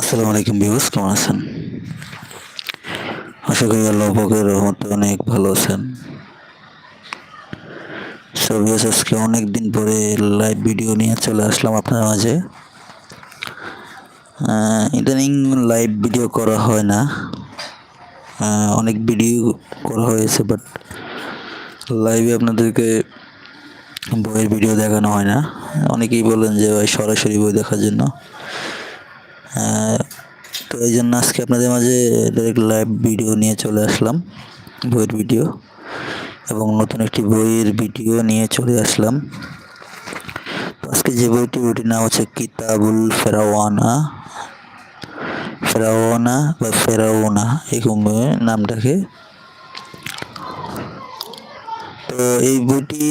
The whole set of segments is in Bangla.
আসসালামু আলাইকুম বিউস কেমন আছেন? আশা করি আল্লাহ পাকের রহমতে অনেক ভালো আছেন। সো আজকে অনেক দিন পরে লাইভ ভিডিও নিয়ে চলে আসলাম আপনার মাঝে। ইদানিং লাইভ ভিডিও করা হয় না। অনেক ভিডিও করা হয়েছে বাট লাইভে আপনাদেরকে বইয়ের ভিডিও দেখানো হয় না। অনেকেই বলেন যে, ভাই, সরাসরি বই দেখার জন্য। তো এই জন্য আজকে আপনাদের মাঝে ডাইরেক্ট লাইভ ভিডিও নিয়ে চলে আসলাম, বইয়ের ভিডিও এবং নতুন একটি বইয়ের ভিডিও নিয়ে চলে আসলাম। তো আজকে যে বইটি, বইটির নাম হচ্ছে কিতাবুল ফেরাওয়ানা। ফেরাওয়ানা বা ফেরাওনা, এরকম নামটাকে তো এই বইটি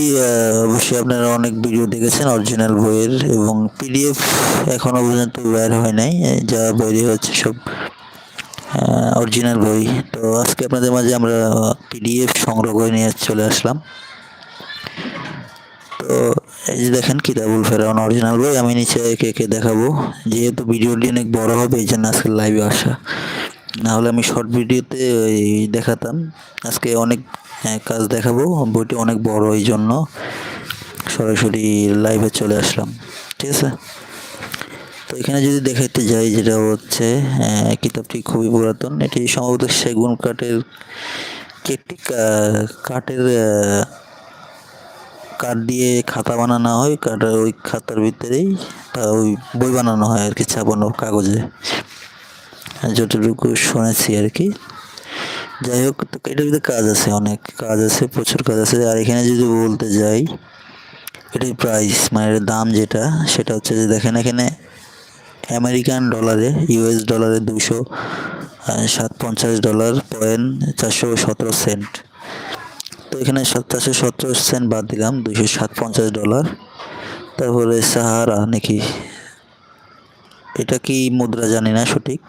অবশ্যই আপনারা অনেক ভিডিও দেখেছেন অরিজিনাল বইয়ের, এবং পিডিএফ এখনও পর্যন্ত বের হয় নাই, যা বের হচ্ছে সব অরিজিনাল বই। তো আজকে আপনাদের মাঝে আমরা পিডিএফ সংগ্রহ করে নিয়ে চলে আসলাম। তো এই যে দেখেন, কিতাবুল ফেরাউন অরিজিনাল বই, আমি নিচে একে একে দেখাবো। যেহেতু ভিডিওটি অনেক বড় হবে, এই জন্য আজকে লাইভে আসা। না হলে আমি শর্ট ভিডিওতে দেখাতাম। আজকে অনেক কাজ দেখাবো, বইটি অনেক বড় এই জন্য। সরাসরি লাইভে চলে আসলাম, ঠিক আছে? তো এখানে যদি দেখাইতে যাই, যেটা হচ্ছে কিতাবটি খুবই পুরাতন। এটি সম্ভবত সেগুন কাঠের কি একটি কা- কাঠের কাঠ দিয়ে খাতা বানানো হয়। কাঠের ওই খাতার ভিতরেই ওই বই বানানো হয় আর কি ছাপানো কাগজে। যতটুকু শুনেছি আর কি। যাই হোক, তো এটার ভিতরে কাজ আছে, অনেক কাজ আছে, প্রচুর কাজ আছে। আর এখানে যদি বলতে যাই এটার প্রাইস মানে এটার দাম যেটা, সেটা হচ্ছে যে দেখেন এখানে আমেরিকান ডলারে ইউএস ডলারে দুশো সাত পঞ্চাশ ডলার পয়েন্ট চারশো সতেরো সেন্ট তো এখানে চারশো সতেরো সেন্ট বাদ দিলাম দুশো সাত পঞ্চাশ ডলার। তারপরে সাহারা নাকি, এটা কি মুদ্রা জানি না সঠিক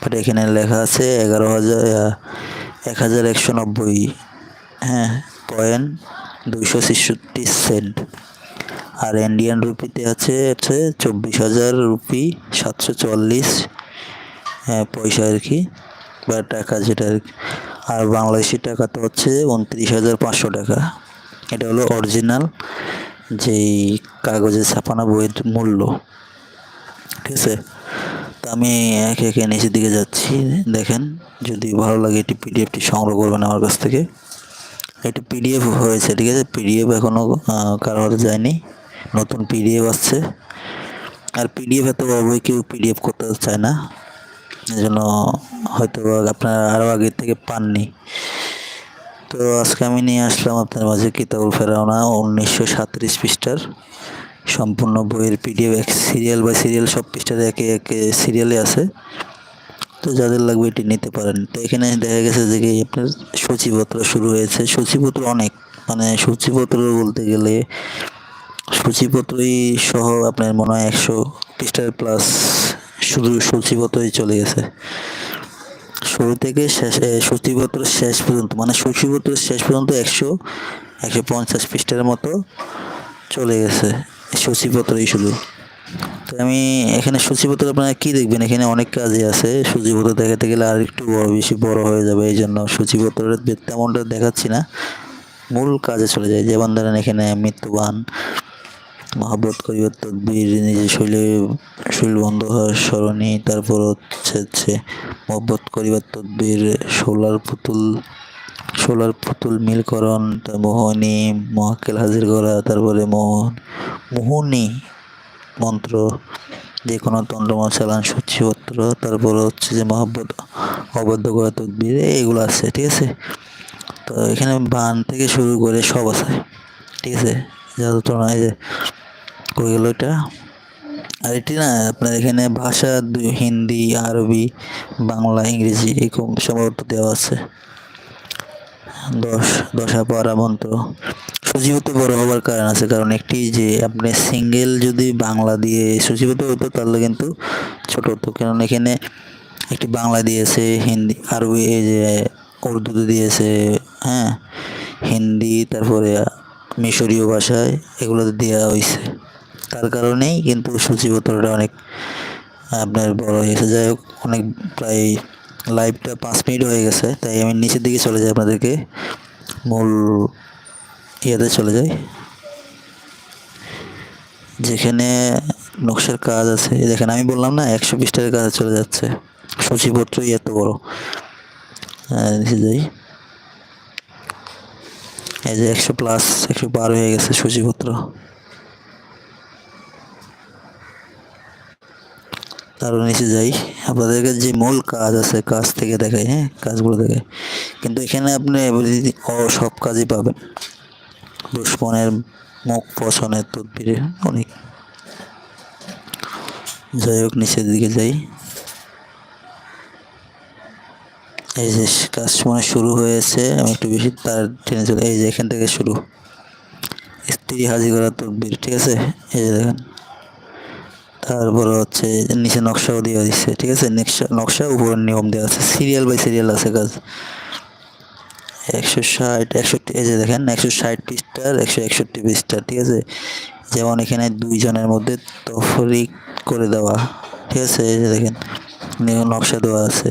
বাট এখানে লেখা আছে এগারো হাজার এক হাজার একশো নব্বই হ্যাঁ পয়েন্ট দুইশো ছেষট্টি সেন্ট। আর ইন্ডিয়ান রুপিতে আছে, হচ্ছে চব্বিশ হাজার রুপি সাতশো চুয়াল্লিশ হ্যাঁ পয়সা আর কি, বা টাকা যেটা আর। আর বাংলাদেশি টাকা তো হচ্ছে উনত্রিশ হাজার পাঁচশো টাকা। এটা হলো অরিজিনাল যেই কাগজে ছাপানো বইয়ের মূল্য, ঠিক আছে? আমি একে একে নিচের দিকে যাচ্ছি, দেখেন, যদি ভালো লাগে এটি পিডিএফটি সংগ্রহ করবেন আমার কাছ থেকে। এটি পিডিএফ হয়েছে, ঠিক আছে? পিডিএফ এখনও কারও হাতে যায়নি, নতুন পিডিএফ আসছে। আর পিডিএফ এত বই কেউ পিডিএফ করতে চায় না এই জন্য হয়তো আপনারা আরও আগের থেকে পাননি। তো আজকে আমি নিয়ে আসলাম আপনার মাঝে কিতাবুল ফেরাওনা উনিশশো সাতত্রিশ পৃষ্ঠার। সম্পূর্ণ বইয়ের পিডিএফ এক সিরিয়াল বাই সিরিয়াল সব পৃষ্ঠাতে একে একে সিরিয়ালে আছে। তো যাদের লাগবে এটি নিতে পারেন। তো এখানে দেখা গেছে যে কি আপনার সূচিপত্র শুরু হয়েছে। সূচিপত্র অনেক। মানে সূচিপত্র বলতে গেলে সূচিপত্রই সহ আপনার মনে হয় একশো পৃষ্ঠার প্লাস শুধু সূচিপত্রই চলে গেছে। শুরু থেকে শেষ সূচিপত্র শেষ পর্যন্ত মানে সূচিপত্র শেষ পর্যন্ত একশো একশো পঞ্চাশ পৃষ্ঠার মতো চলে গেছে। সূচিপত্রই শুধু তো আমি এখানে সূচিপত্র আপনারা কি দেখবেন? এখানে অনেক কাজই আছে। সূচিপত্র দেখাতে গেলে আর একটু বড় বেশি বড় হয়ে যাবে। এই জন্য সূচিপত্রের তেমনটা দেখাচ্ছি না। মূল কাজে চলে যায়। যেমন ধরেন এখানে মৃত্যুবান, মহাব্বত করিবার তদ্বির নিজের শৈলে শৈল বন্ধ হওয়ার স্মরণী, তারপর হচ্ছে হচ্ছে মহব্বত করিবার তদ্বির সোলার পুতুল সোলার পুতুল মিলকরণ মোহনী মহাকেল হাজির করা, তারপরে মোহন, মোহনী মন্ত্র, যে কোনো তন্ত্র চালান সূচিপত্র, তারপর হচ্ছে যে মহাব্বত অবদ্ধ করা তদ্বির এইগুলো আছে, ঠিক আছে? তো এখানে বান থেকে শুরু করে সব আছে, ঠিক আছে? যত নয় যে কই গেল এটা আর এটি না, আপনার এখানে ভাষা হিন্দি, আরবি, বাংলা, ইংরেজি, এরকম সম্ভবত দেওয়া আছে। দশ, দশা পারা মন্ত্র সূচিপত্র বড় হওয়ার কারণ আছে, কারণ একটি যে আপনি সিঙ্গেল যদি বাংলা দিয়ে সূচিপত্র হতো, তাহলে কিন্তু ছোট হতো। কারণ এখানে একটি বাংলা দিয়েছে, হিন্দি আরবি এই যে উর্দুতে দিয়েছে হ্যাঁ হিন্দি, তারপরে মিশরীয় ভাষায় এগুলো দেওয়া হয়েছে। তার কারণেই কিন্তু সূচিপত্রটা অনেক আপনার বড় হয়ে গেছে যাই হোক, অনেক প্রায় লাইভটা পাঁচ মিনিট হয়ে গেছে তাই আমি নিচের দিকে চলে যাই আপনাদেরকে। মূল ইয়েতে চলে যাই। যেখানে নকশার কাজ আছে দেখেন আমি বললাম না একশো পৃষ্ঠার কাজ চলে যাচ্ছে। সূচিপত্রই এত বড়। হ্যাঁ, নিচে যাই। এই যে একশো প্লাস একশো পার হয়ে গেছে সূচিপত্র। তারও নিচে যাই। আপনাদেরকে যে মূল কাজ আছে, কাজ থেকে দেখাই হ্যাঁ? কাজগুলো দেখাই। কিন্তু এখানে আপনি সব কাজই পাবেন। দুশ্মনের মুখ পছনের তদবিরে অনেক। যাই হোক, নিচের দিকে যাই। এই যে কাজ মানে শুরু হয়েছে, আমি একটু বেশি তার টেনে চলে এই যে এখান থেকে শুরু। স্ত্রী হাজির করার তদবির, ঠিক আছে? এই যে দেখেন। তারপরে হচ্ছে নিচে নকশাও দেওয়া দিচ্ছে ঠিক আছে? নকশা উপরের নিয়ম দেওয়া আছে। সিরিয়াল বাই সিরিয়াল আছে কাজ একশো ষাট একষট্টি এই যে দেখেন, একশো ষাট পৃষ্ঠার, একশো একষট্টি পৃষ্ঠার, ঠিক আছে? যেমন এখানে দুইজনের মধ্যে তফরিক করে দেওয়া, ঠিক আছে? এই যে দেখেন নকশা দেওয়া আছে।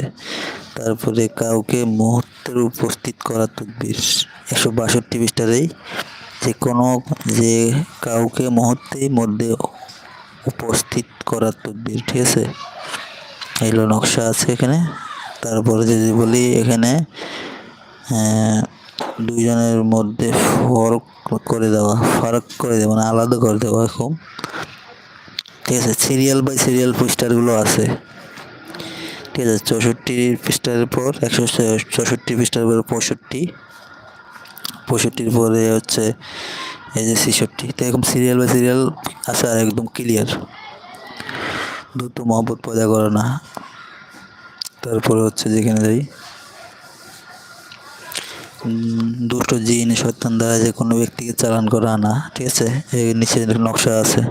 তারপরে কাউকে মুহূর্তের উপস্থিত করার তদবির একশো বাষট্টি পৃষ্ঠারেই যে কোনো, যে কাউকে মুহূর্তের মধ্যে উপস্থিত করার তদবির ঠিক আছে? এগুলো নকশা আছে এখানে। তারপরে যদি বলি এখানে আহ, দুইজনের মধ্যে ফরক করে দেওয়া ফারাক করে দেওয়া মানে আলাদা করে দেওয়া এরকম। ঠিক আছে সিরিয়াল বাই সিরিয়াল পোস্টারগুলো আছে। ঠিক আছে চৌষট্টি পৃষ্ঠার পর একশো চৌষট্টি পৃষ্ঠার পর পঁয়ষট্টি। পঁয়ষট্টির পরে হচ্ছে এই যে ছেষট্টি তো এরকম সিরিয়াল বাই সিরিয়াল আছে আর একদম ক্লিয়ার দ্রুত মহব্বত পয়দা করে না। তারপরে হচ্ছে যেখানে যাই দুষ্ট জিন শয়তান দ্বারা যে কোনো ব্যক্তিকে চালান করা আনা ঠিক আছে? এই নিচে নকশা আছে।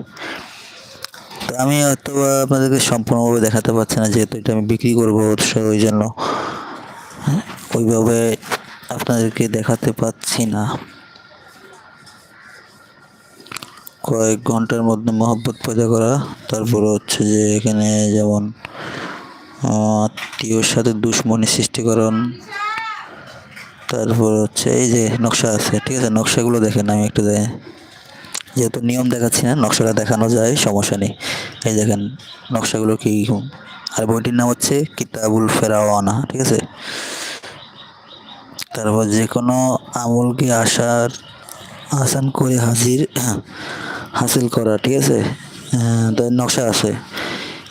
তো আমি হয়তো বা আপনাদেরকে সম্পূর্ণভাবে দেখাতে পারছি না যেহেতু এটা আমি বিক্রি করব ওই জন্য। হ্যাঁ, ওইভাবে আপনাদেরকে দেখাতে পাচ্ছি না। কয়েক ঘণ্টার মধ্যে মহব্বত পয়দা করা। তারপরে হচ্ছে যে এখানে যেমন আত্মীয়র সাথে দুশ্মনী সৃষ্টিকরণ। তারপর হচ্ছে এই যে নকশা আছে, ঠিক আছে? নকশাগুলো দেখেন আমি একটু দে- যেহেতু নিয়ম দেখাচ্ছি না, নকশাটা দেখানো যায়, সমস্যা নেই। এই দেখেন নকশাগুলো কি, আর বইটির নাম হচ্ছে কিতাবুল ফেরাওয়ানা, ঠিক আছে? তারপর যে কোনো আমলকে আসার, আসান করে হাজির হাসিল করা, ঠিক আছে? তো নকশা আছে।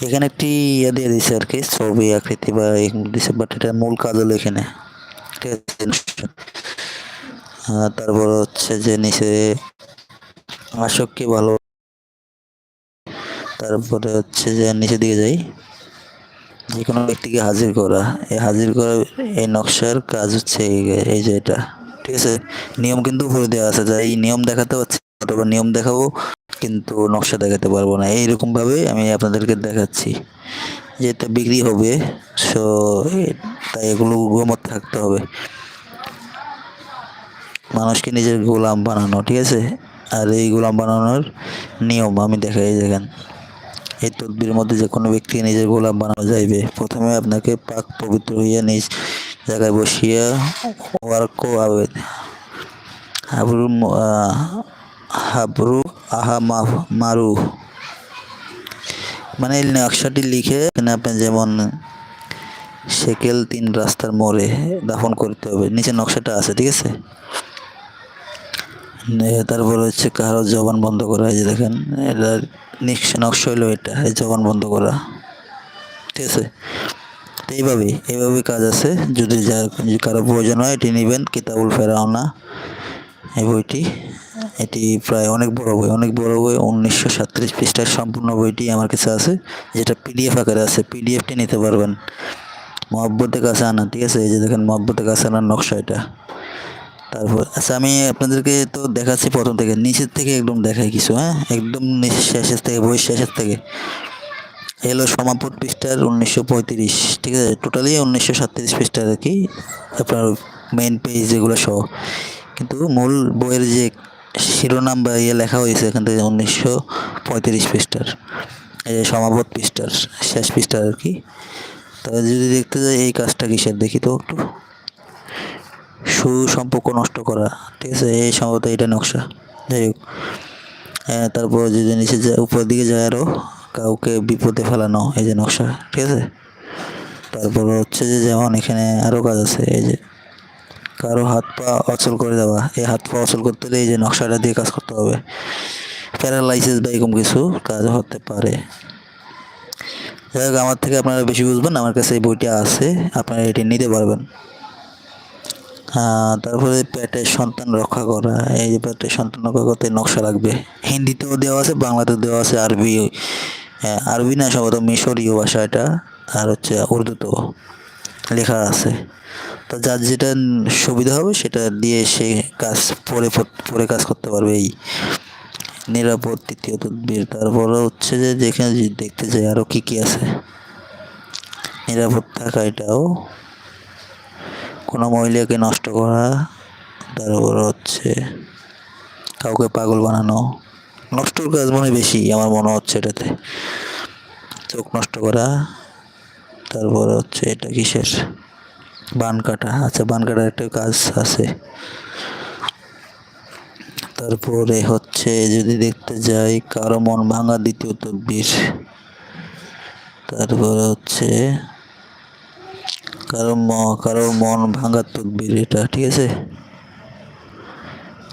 এখানে একটি ইয়ে দিয়ে দিছে আর কি, ছবি, আকৃতি বা দিছে বাট এটা মূল কাজ হলো এখানে। ঠিক আছে তারপর হচ্ছে যে নিচে ভালো। তারপরে হচ্ছে যে নিচের দিকে যাই। যে কোনো ব্যক্তিকে হাজির করা। এই হাজির করা, এই নকশার কাজ হচ্ছে এই- এই যে এটা। ঠিক আছে? নিয়ম কিন্তু উপরে দেওয়া আছে। যা এই নিয়ম দেখাতে হচ্ছে অথবা নিয়ম দেখাবো কিন্তু নকশা দেখাতে পারব না। এইরকম ভাবে আমি আপনাদেরকে দেখাচ্ছি যে এটা বিক্রি হবে সো তাই এগুলো গোমত থাকতে হবে। মানুষকে নিজের গোলাম বানানো ঠিক আছে? আর এই গোলাম বানানোর নিয়ম আমি দেখাই দেখেন। এই তদবির মধ্যে যে কোনো ব্যক্তি নিজের গোলাম বানানো যাইবে। প্রথমে আপনাকে পাক পবিত্র হইয়া নিজ জায়গায় বসিয়া ওয়ার্কো আবেদ হাবরু ম- আহ, হাবরু আহা মারু। মানে এই নকশাটি লিখে এখানে আপনি যেমন সেকেল তিন রাস্তার মোড়ে দাফন করতে হবে, নিচে নকশাটা আছে, ঠিক আছে? নে- তারপর হচ্ছে কারও জবান বন্ধ করা, এই যে দেখেন, এটা নকশা হলো এটা, এই জবান বন্ধ করা, ঠিক আছে? এইভাবেই এইভাবে কাজ আছে, যদি যা কারও প্রয়োজন হয় এটি নেবেন, কিতাবুল ফেরাওনা এই বইটি। এটি প্রায় অনেক বড় বই, অনেক বড় বই, উনিশশো সাতত্রিশ পৃষ্ঠার সম্পূর্ণ বইটি আমার কাছে আছে, যেটা পিডিএফ আকারে আছে পিডিএফটি নিতে পারবেন। মহব্বতের কাছে আনা, ঠিক আছে? এই যে দেখেন মহব্বতের কাছে আনার নকশা এটা। তারপর আচ্ছা আমি আপনাদেরকে তো দেখাচ্ছি প্রথম থেকে, নিচের থেকে একদম দেখাই কিছু হ্যাঁ? একদম নিচের শেষের থেকে বই শেষের থেকে। এলো সমাপত পৃষ্ঠার উনিশশো পঁয়ত্রিশ, ঠিক আছে? টোটালি উনিশশো সাতত্রিশ পৃষ্ঠার আর কি, আপনার মেন পেজ যেগুলো সহ। কিন্তু মূল বইয়ের যে শিরোনাম বা ইয়ে লেখা হয়েছে এখান থেকে উনিশশো পঁয়ত্রিশ পৃষ্ঠার, এই যে সমাপত পৃষ্ঠার, শেষ পৃষ্ঠা আর কি। তবে যদি দেখতে যাই, এই কাজটা কিসের? দেখি তো একটু। সুসম্পর্ক নষ্ট করা, ঠিক আছে? এই সম্ভবত এটা নকশা। যাই হোক হ্যাঁ তারপর যদি নিচে যায়, উপরের দিকে যায় আরও কাউকে বিপদে ফেলানো, এই যে নকশা, ঠিক আছে? তারপর হচ্ছে যে যেমন এখানে আরও কাজ আছে, এই যে কারও হাত পা অচল করে দেওয়া। এই হাত পা অচল করতে হলে এই যে নকশাটা দিয়ে কাজ করতে হবে। প্যারালাইসিস বা এরকম কিছু কাজ হতে পারে। যাই হোক, আমার থেকে আপনারা বেশি বুঝবেন, আমার কাছে এই বইটা আছে, আপনারা এটি নিতে পারবেন। তারপরে পেটের সন্তান রক্ষা করা, এই যে পেটের সন্তান রক্ষা করতে নকশা লাগবে। হিন্দিতেও দেওয়া আছে, বাংলাতেও দেওয়া আছে, আরবি আরবি না, সম্ভবত মিশরীয় ভাষা এটা, আর হচ্ছে উর্দুতেও লেখা আছে। তো যার যেটা সুবিধা হবে সেটা দিয়ে সে কাজ পরে পরে কাজ করতে পারবে এই নিরাপদ তৃতীয় তদবির। তারপরে হচ্ছে যে যেখানে দেখতে যাই আরও কী কী আছে। নিরাপদ থাকা এটাও কোনো মহিলাকে নষ্ট করা, তারপর হচ্ছে কাউকে পাগল বানানো। নষ্টর কাজ মনে বেশি, আমার মনে হচ্ছে এটাতে। চোখ নষ্ট করা, তারপর হচ্ছে এটা কিসের? বান কাটা আচ্ছা বান কাটার একটা কাজ আছে। তারপরে হচ্ছে যদি দেখতে যাই, কারও মন ভাঙা দ্বিতীয় তদবির তারপরে হচ্ছে কারও ম- কারও মন ভাঙা তদবির এটা, ঠিক আছে?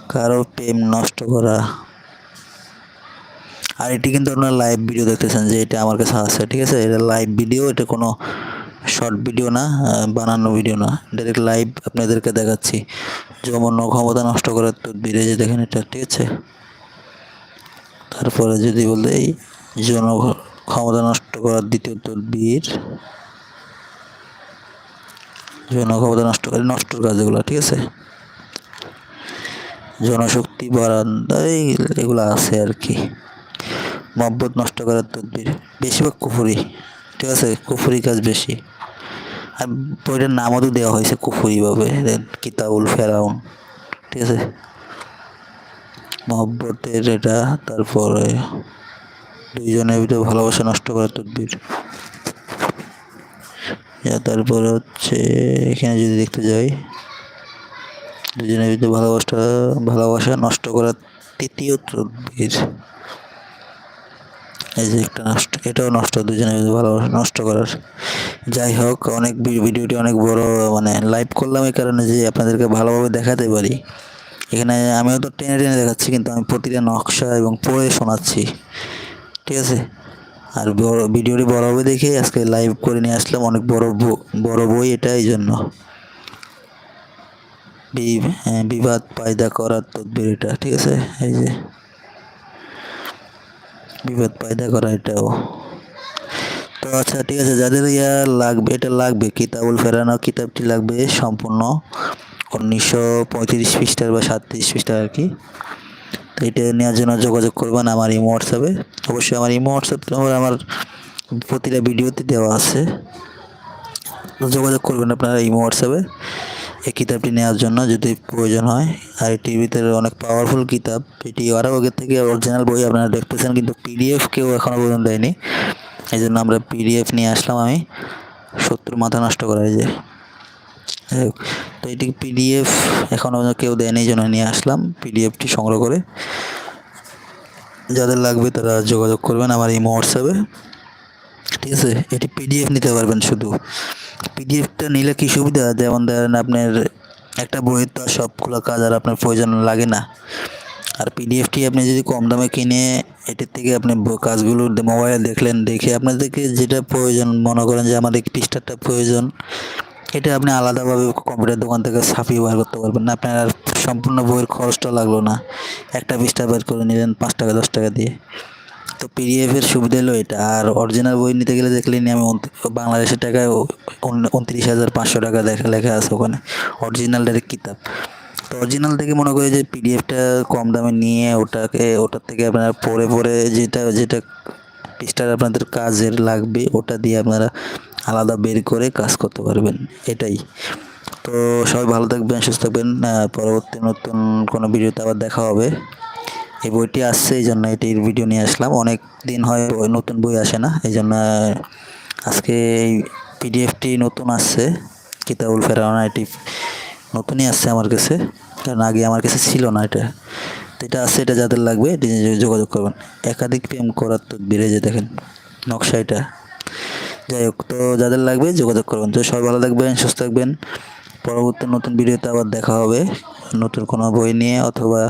কারও প্রেম নষ্ট করা। আর এটি কিন্তু আপনারা লাইভ ভিডিও দেখতেছেন যে এটা আমার কাছে আছে, ঠিক আছে? এটা লাইভ ভিডিও এটা কোনো শর্ট ভিডিও না বানানো ভিডিও না। ডাইরেক্ট লাইভ আপনাদেরকে দেখাচ্ছি। যমন ক্ষমতা নষ্ট করার তদবির এই যে দেখেন এটা, ঠিক আছে? তারপরে যদি বলতে এই জন ক্ষমতা নষ্ট করার দ্বিতীয় তদবির জনক্ষমতা নষ্ট করে নষ্টর কাজগুলো, ঠিক আছে? জনশক্তি বাড়ান, এই এগুলো আছে আর কি। মহব্বত নষ্ট করার তদবির বেশিরভাগ কুফুরি, ঠিক আছে? কুফুরি কাজ বেশি। আর বইটার নামও তো দেওয়া হয়েছে কুফুরিভাবে কিতাবুল ফেরাউন, ঠিক আছে? মহব্বতের এটা, তারপরে দুইজনের ভিতরে ভালোবাসা নষ্ট করার তদবির। তারপরে হচ্ছে, এখানে যদি দেখতে যাই দুজনের ভিতরে ভালোবাসা ভালোবাসা নষ্ট করার তৃতীয় তদবির। এই যে একটা নষ্ট এটাও নষ্ট দুজনে ভালোবাসা নষ্ট করার। যাই হোক অনেক ভিডিওটি অনেক বড় মানে লাইভ করলাম এই কারণে যে আপনাদেরকে ভালোভাবে দেখাতে পারি। এখানে আমিও তো টেনে টেনে দেখাচ্ছি কিন্তু আমি প্রতিটা নকশা এবং পড়ে শোনাচ্ছি। ঠিক আছে? আর বড় ভিডিওটি বড় হবে দেখে আজকে লাইভ করে নিয়ে আসলাম অনেক বড় বড় বই এটা এই জন্য। হ্যাঁ, বিবাদ পায়দা করার তদবির এটা ঠিক আছে? এই যে বিবাদ পায়দা করা এটাও। তো আচ্ছা ঠিক আছে, যাদের ইয়া লাগবে, এটা লাগবে, কিতাবুল ফেরানো কিতাবটি লাগবে সম্পূর্ণ। উনিশশো পঁয়ত্রিশ পৃষ্ঠার বা সাতত্রিশ পৃষ্ঠার আর কি। তো এটা নেওয়ার জন্য যোগাযোগ করবেন আমার ইমো হোয়াটসঅ্যাপে। অবশ্যই আমার ইমো হোয়াটসঅ্যাপ নম্বর আমার প্রতিটা ভিডিওতে দেওয়া আছে। যোগাযোগ করবেন আপনারা ইমো হোয়াটসঅ্যাপে। এই কিতাবটি নেওয়ার জন্য যদি প্রয়োজন হয়, আর এটির ভিতরে অনেক পাওয়ারফুল কিতাব, এটি আরও আগের থেকে অরিজিনাল বই আপনারা দেখতেছেন, কিন্তু পিডিএফ কেউ এখনও পর্যন্ত দেয়নি। এই জন্য আমরা পিডিএফ নিয়ে আসলাম আমি। শত্রু মাথা নষ্ট করার যে। তো এটি পিডিএফ এখনও কেউ দেয়নি জন্য নিয়ে আসলাম পিডিএফটি সংগ্রহ করে। যাদের লাগবে তারা যোগাযোগ করবেন আমার এই হোয়াটসঅ্যাপে ঠিক আছে, এটি পিডিএফ নিতে পারবেন শুধু। পিডিএফটা নিলে কি সুবিধা? যেমন ধরেন আপনার একটা বইয়ের তো সবগুলো কাজ আর আপনার প্রয়োজন লাগে না। আর পিডিএফটি আপনি যদি কম দামে কিনে এটির থেকে আপনি কাজগুলো মোবাইলে দেখলেন, দেখে আপনাদেরকে যেটা প্রয়োজন, মনে করেন যে আমাদের পৃষ্ঠাটা প্রয়োজন, এটা আপনি আলাদাভাবে কম্পিউটার দোকান থেকে ছাপিয়ে বার করতে পারবেন না। আপনার আর সম্পূর্ণ বইয়ের খরচটা লাগল না। একটা পৃষ্ঠা বের করে নিলেন পাঁচ টাকা, দশ টাকা দিয়ে। তো পিডিএফ এর সুবিধা হলো এটা। আর অরিজিনাল বই নিতে গেলে দেখলেন আমি বাংলাদেশের টাকায় উনত্রিশ হাজার পাঁচশো টাকা দেখা লেখা আছে ওখানে। অরিজিনাল ডাইরেক্ট কিতাব। তো অরিজিনাল থেকে মনে করি যে পিডিএফটা কম দামে নিয়ে ওটাকে ওটার থেকে আপনারা পরে পরে যেটা যেটা পৃষ্ঠার আপনাদের কাজের লাগবে, ওটা দিয়ে আপনারা আলাদা বের করে কাজ করতে পারবেন। এটাই। তো সবাই ভালো থাকবেন, সুস্থ থাকবেন। পরবর্তী নতুন কোনো ভিডিওতে আবার দেখা হবে। এই বইটি আসছে, এই জন্য এটির ভিডিও নিয়ে আসলাম। অনেক দিন হয় নতুন বই আসে না, এই জন্য আজকে এই পিডিএফটি নতুন আসছে, কিতাবুল ফেরাওনা এটি নতুনই আসছে আমার কাছে, কারণ আগে আমার কাছে ছিল না এটা। তো এটা আছে এটা যাদের লাগবে, এটি যোগাযোগ করবেন। একাধিক প্রেম করার তো বেড়ে যে দেখেন, নকশা এটা। যাই হোক, তো যাদের লাগবে, যোগাযোগ করবেন। তো সবাই ভালো থাকবেন, সুস্থ থাকবেন। পরবর্তী নতুন ভিডিওতে আবার দেখা হবে। নতুন কোনো বই নিয়ে অথবা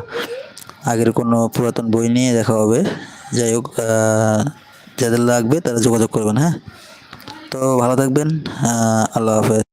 আগের কোনো পুরাতন বই নিয়ে দেখা হবে। যাই হোক যাদের লাগবে তারা যোগাযোগ করবেন হ্যাঁ? তো ভালো থাকবেন আল্লাহ হাফেজ।